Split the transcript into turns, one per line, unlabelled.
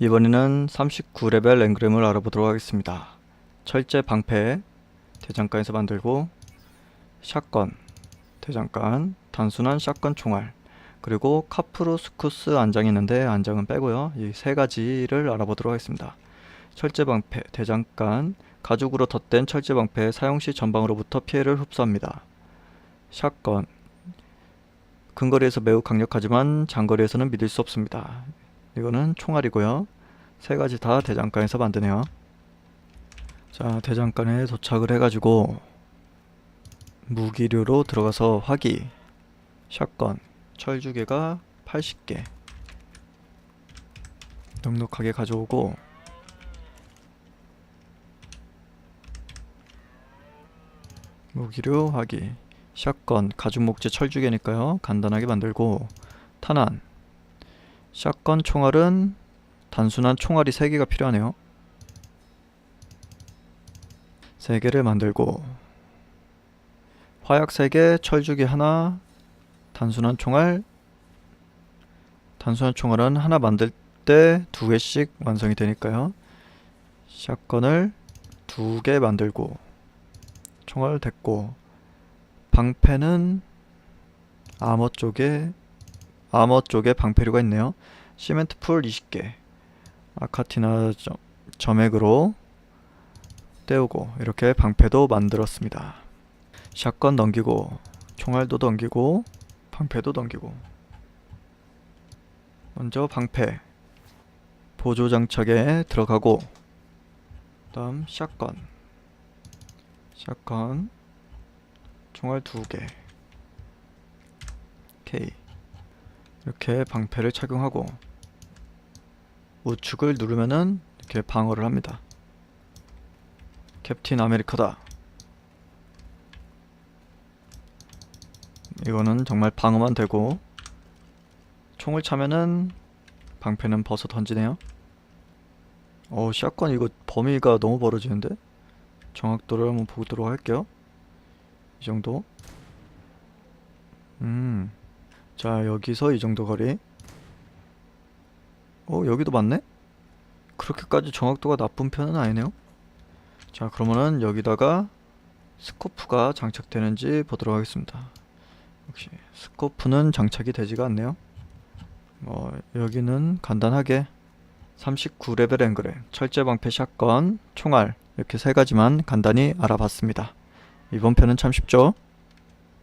이번에는 39레벨 앵그램을 알아보도록 하겠습니다. 철제 방패 대장간에서 만들고 샷건 대장간 단순한 샷건 총알 그리고 카프로스쿠스 안장이 있는데 안장은 빼고요. 이 세 가지를 알아보도록 하겠습니다. 철제 방패 대장간 가죽으로 덧댄 철제 방패 사용 시 전방으로부터 피해를 흡수합니다. 샷건 근거리에서 매우 강력하지만 장거리에서는 믿을 수 없습니다. 이거는 총알이고요. 세 가지 다 대장간에서 만드네요. 자, 대장간에 도착을 해가지고 무기류로 들어가서 화기, 샷건, 철주개가 80개 넉넉하게 가져오고 무기류 화기, 샷건, 가죽 목재 철주개니까요. 간단하게 만들고 탄환, 샷건 총알은 단순한 총알이 3개가 필요하네요. 3개를 만들고 화약 3개, 철주기 하나, 단순한 총알 단순한 총알은 하나 만들 때 두 개씩 완성이 되니까요. 샷건을 두 개 만들고 총알 됐고 방패는 아머 쪽에 아머 쪽에 방패류가 있네요. 시멘트 풀 20개. 아카티나 점, 점액으로 떼우고 이렇게 방패도 만들었습니다. 샷건 넘기고 총알도 넘기고 방패도 넘기고. 먼저 방패 보조 장착에 들어가고 다음 샷건. 샷건 총알 두개. K. 이 렇게 방패를 착용하고 우측을 누르면은 이렇게 방어를 합니다. 캡틴 아메리카다. 이거는 정말 방어만 되고 총을 차면은 방패는 벗어 던지네요. 어, 샷건 이거 범위가 너무 벌어지는데? 정확도를 한번 보도록 할게요. 이 정도. 음. 자, 여기서 이 정도 거리. 어, 여기도 맞네? 그렇게까지 정확도가 나쁜 편은 아니네요. 자, 그러면은 여기다가 스코프가 장착되는지 보도록 하겠습니다. 역시 스코프는 장착이 되지가 않네요. 뭐 여기는 간단하게 39레벨 앵그램, 철제 방패 샷건, 총알 이렇게 세 가지만 간단히 알아봤습니다. 이번 편은 참 쉽죠?